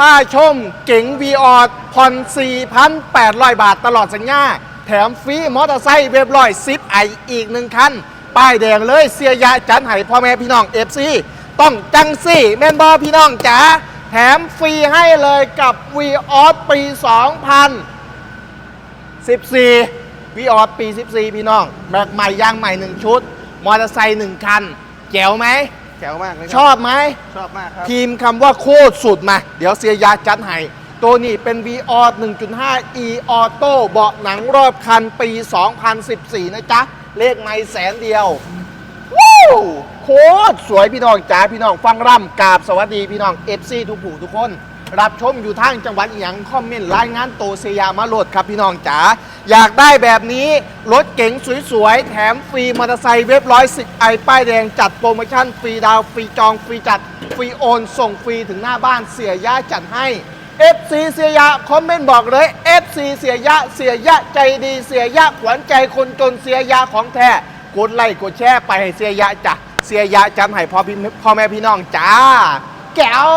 ผ้าชมเก๋งวีออดผ่อน4,800 บาทตลอดสัญญา แถมฟรีมอเตอร์ไซค์เว็บร้อยซิปไออีกหนึ่งคัน ป้ายแดงเลยเสียยาจันไห้พ่อแม่พี่น้องเอฟซีต้องจังสี่แม่นบอพี่น้องจ๋าแถมฟรีให้เลยกับวีออสปี2014วีออสปี 14 พี่น้อง แบกใหม่ยางใหม่ 1 ชุด มอเตอร์ไซค์1คันแจ๋วไหม แจ๋วมากเลยคชรัอบไหม ชอบมากครับพิมพ์คำว่าโคตรสุดมา เดี๋ยวเสียยาจัดให้ ตัวนี้เป็น v ีออ1.5 e auto เบาะหนังรอบคันปี 2014 นะจ๊ะ เลขไม่แสนเดียววู้โคตรสวยพี่น้องจ๋าพี่น้องฟังร่ำกราบสวัสดีพี่น้อง FC ทุกผู้ทุกคน รับชมอยู่ทางจังหวัดอหย่างคอมเมนต์รายงานโตเซียามาโหลดครับพี่น้องจ๋า อยากได้แบบนี้รถเก๋งสวยๆ แถมฟรีมอเตอร์ไซค์เว็บร้อยสิบไอป้ายแดงจัดโปรโมชั่นฟรีดาวฟรีจองฟรีจัดฟรีโอน ส่งฟรีถึงหน้าบ้านเสียยะจัดให้ FC เสียยะคอมเมนต์บอกเลย FC เสียยะเสียยะใจดีเสียยะขวัญใจคนจนเสียยะของแท้กดไลค์กดแชร์ไปให้เสียยะจ้ะเสียยะจำให้พ่อพี่พ่อแม่พี่น้องจ้า แก้ว